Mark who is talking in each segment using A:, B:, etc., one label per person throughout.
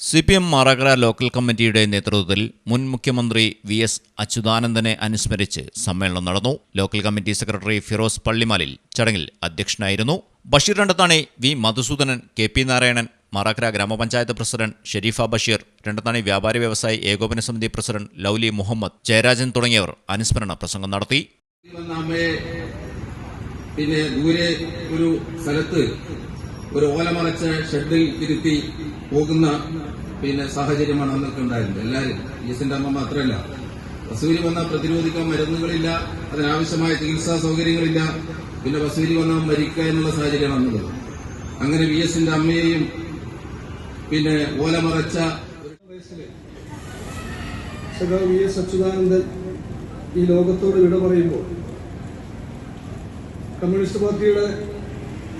A: C P M Marakkara local കമ്മിറ്റിയുടെ നേതൃത്വത്തിൽ മുൻ മുഖ്യമന്ത്രി വി എസ് അച്യുതാനന്ദനെ അനുസ്മരിച്ച് സമ്മേളനം നടന്നു. Local committee secretary Firoz Pallimalil ചടങ്ങിൽ അധ്യക്ഷനായിരുന്നു. Basheer Randathani V Madhusoodanan K P Narayanan Marakkara ഗ്രാമപഞ്ചായത്ത് പ്രസിഡന്റ് ഷെരീഫ ബഷീർ രണ്ടത്താണി വ്യാപാരി വ്യവസായി ഏകോപന സമിതി പ്രസിഡന്റ് ലൗലി മുഹമ്മദ് ജയരാജൻ തുടങ്ങിയവർ അനുസ്മരണ പ്രസംഗം നടത്തി.
B: പിന്നെ ദൂരെ ഒരു സ്ഥലത്ത് ഒരു ഓലമറച്ച ഷെഡിൽ ഇരുത്തി പോകുന്ന പിന്നെ സാഹചര്യമാണ് അന്നൊക്കെ ഉണ്ടായിരുന്നത് എല്ലാവരും. ഈസിന്റെ അമ്മ മാത്രമല്ല. വസൂരി വന്നാൽ പ്രതിരോധിക്കാൻ മരുന്നുകളില്ല അതിനാവശ്യമായ ചികിത്സാ സൗകര്യങ്ങളില്ല. പിന്നെ വസൂരി വന്നാൽ എന്നുള്ള സാഹചര്യമാണ് വന്നത്. അങ്ങനെ വി എസിന്റെ അമ്മയെയും പിന്നെ ഓലമറച്ച
C: വി എസ് അച്യുതാനന്ദൻ ഈ ലോകത്തോട് വിട പറയുമ്പോൾ കമ്മ്യൂണിസ്റ്റ് പാർട്ടിയുടെ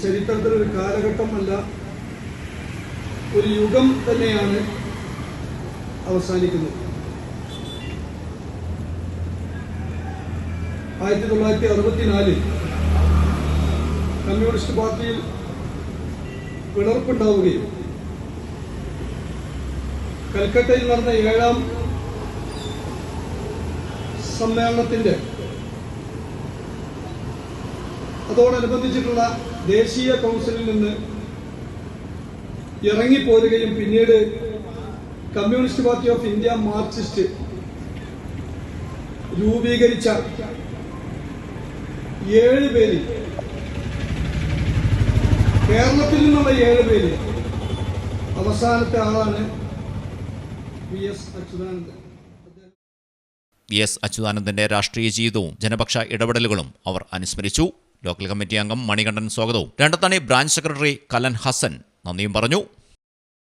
C: ചരിത്രത്തിലൊരു കാലഘട്ടമല്ല ഒരു യുഗം തന്നെയാണ് അവസാനിക്കുന്നത്. ആയിരത്തി തൊള്ളായിരത്തി അറുപത്തിനാലിൽ കമ്മ്യൂണിസ്റ്റ് പാർട്ടിയിൽ പിളർപ്പുണ്ടാവുകയും കൽക്കട്ടയിൽ നടന്ന ഏഴാം സമ്മേളനത്തിന്റെ അതോടനുബന്ധിച്ചിട്ടുള്ള ദേശീയ കൗൺസിലിൽ നിന്ന് ഇറങ്ങിപ്പോരുകയും പിന്നീട് communist party of India Marxist രൂപീകരിച്ച ഏഴ് പേര് കേരളത്തിൽ നിന്നുള്ള ഏഴ് പേര് അവസാനത്തെ ആളാണ് വി എസ് അച്യുതാനന്ദൻ.
A: എസ് അച്യുതാനന്ദന്റെ രാഷ്ട്രീയ ജീവിതവും ജനപക്ഷ ഇടപെടലുകളും അവർ അനുസ്മരിച്ചു. ലോക്കൽ കമ്മിറ്റി അംഗം മണികണ്ഠൻ സ്വാഗതവും. രണ്ടത്താണി ബ്രാഞ്ച് സെക്രട്ടറി കലൻ ഹസൻ നന്ദിയും പറഞ്ഞു